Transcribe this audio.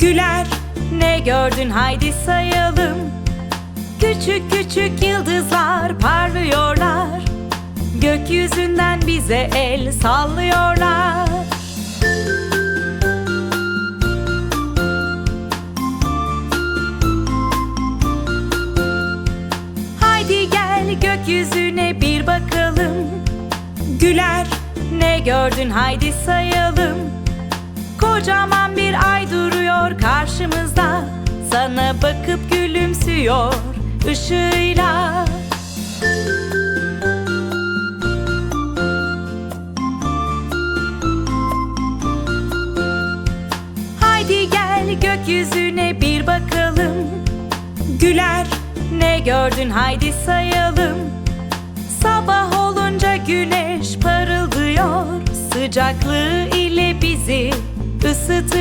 Güler. Ne gördün? Haydi sayalım. Küçük küçük yıldızlar parlıyorlar. Gökyüzünden bize el sallıyorlar. Haydi gel gökyüzüne bir bakalım. Güler. Ne gördün? Haydi sayalım. Kocaman bir ay duruyor karşımızda. Sana bakıp gülümsüyor ışığıyla. Haydi gel gökyüzüne bir bakalım. Güler ne gördün? Haydi sayalım. Sabah olunca güneş parıldıyor. Sıcaklığı ile bizi ısıtıyor